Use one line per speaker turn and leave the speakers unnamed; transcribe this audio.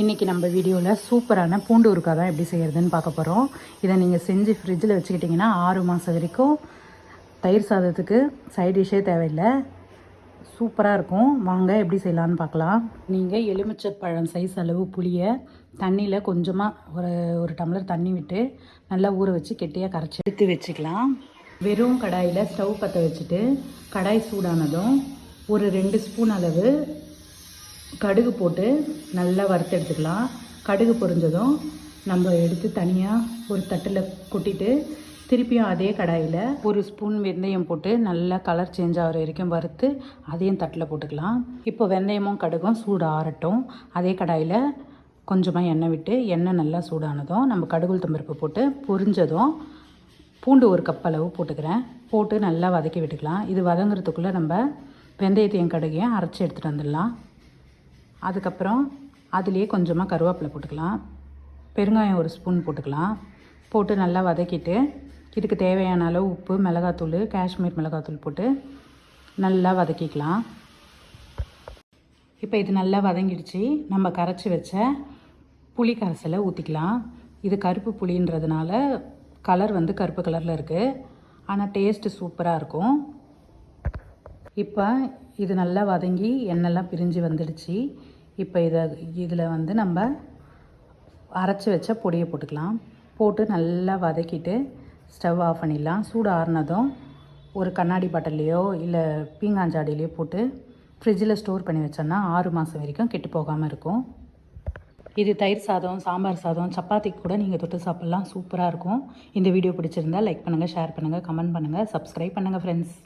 இன்றைக்கி நம்ம வீடியோவில் சூப்பரான பூண்டு ஊருக்காக தான் எப்படி செய்கிறதுன்னு பார்க்க போகிறோம் இதை நீங்கள் செஞ்சு ஃப்ரிட்ஜில் வச்சுக்கிட்டிங்கன்னா ஆறு மாதம் வரைக்கும் தயிர் சாதத்துக்கு சைட் டிஷ்ஷே தேவையில்லை. சூப்பராக இருக்கும். வாங்க எப்படி செய்யலான்னு பார்க்கலாம். நீங்கள் எலுமிச்சை பழம் சைஸ் அளவு புளியை தண்ணியில் கொஞ்சமாக ஒரு ஒரு டம்ளர் தண்ணி விட்டு நல்லா ஊற வச்சு கெட்டியாக கரைச்சி எடுத்து வச்சுக்கலாம். வெறும் கடாயில் ஸ்டவ் பற்ற வச்சுட்டு கடாய் சூடானதும் ஒரு ரெண்டு ஸ்பூன் அளவு கடுகு போட்டு நல்லா வறுத்து எடுத்துக்கலாம். கடுகு பொரிஞ்சதும் நம்ம எடுத்து தனியாக ஒரு தட்டில் கொட்டிட்டு திருப்பியும் அதே கடாயில் ஒரு ஸ்பூன் வெந்தயம் போட்டு நல்லா கலர் சேஞ்ச் ஆகிற வரைக்கும் வறுத்து அதையும் தட்டில் போட்டுக்கலாம். இப்போ வெந்தயமும் கடுகும் சூடு ஆறட்டும். அதே கடாயில் கொஞ்சமாக எண்ணெய் விட்டு எண்ணெய் நல்லா சூடானதும் நம்ம கடுகுள் தம்பருப்பு போட்டு பொரிஞ்சதும் பூண்டு ஒரு கப் அளவு போட்டுக்கிறேன். போட்டு நல்லா வதக்கி விட்டுக்கலாம். இது வதங்குறதுக்குள்ளே நம்ம வெந்தயத்தையும் கடுகையும் அரைச்சி எடுத்துகிட்டு வந்துடலாம். அதுக்கப்புறம் அதுலேயே கொஞ்சமாக கருவேப்பிலை போட்டுக்கலாம். பெருங்காயம் ஒரு ஸ்பூன் போட்டுக்கலாம். போட்டு நல்லா வதக்கிட்டு இதுக்கு தேவையான அளவு உப்பு மிளகாத்தூள் காஷ்மீர் மிளகாத்தூள் போட்டு நல்லா வதக்கிக்கலாம். இப்போ இது நல்லா வதங்கிடுச்சு. நம்ம கரைச்சி வச்ச புளி கரைசலை ஊற்றிக்கலாம் இது கருப்பு புளின்றதுனால கலர் வந்து கருப்பு கலரில் இருக்குது ஆனால் டேஸ்ட்டு சூப்பராக இருக்கும். இப்போ இது நல்லா வதங்கி எண்ணெய்லாம் பிரிஞ்சு வந்துடுச்சு. இப்போ இதை இதில் வந்து நம்ம அரைச்சி வச்ச பொடியை போட்டுக்கலாம். போட்டு நல்லா வதக்கிட்டு ஸ்டவ் ஆஃப் பண்ணிடலாம். சூடு ஆறுனதும் ஒரு கண்ணாடி பாட்டிலையோ இல்லை பீங்காஞ்சாடிலையோ போட்டு ஃப்ரிட்ஜில் ஸ்டோர் பண்ணி வச்சோன்னா ஆறு மாதம் வரைக்கும் கெட்டு போகாமல் இருக்கும். இது தயிர் சாதம் சாம்பார் சாதம் சப்பாத்திக்கு கூட நீங்கள் தொட்டு சாப்பிட்லாம். சூப்பராக இருக்கும். இந்த வீடியோ பிடிச்சிருந்தா லைக் பண்ணுங்கள் ஷேர் பண்ணுங்கள் கமெண்ட் பண்ணுங்கள் சப்ஸ்கிரைப் பண்ணுங்கள் ஃப்ரெண்ட்ஸ்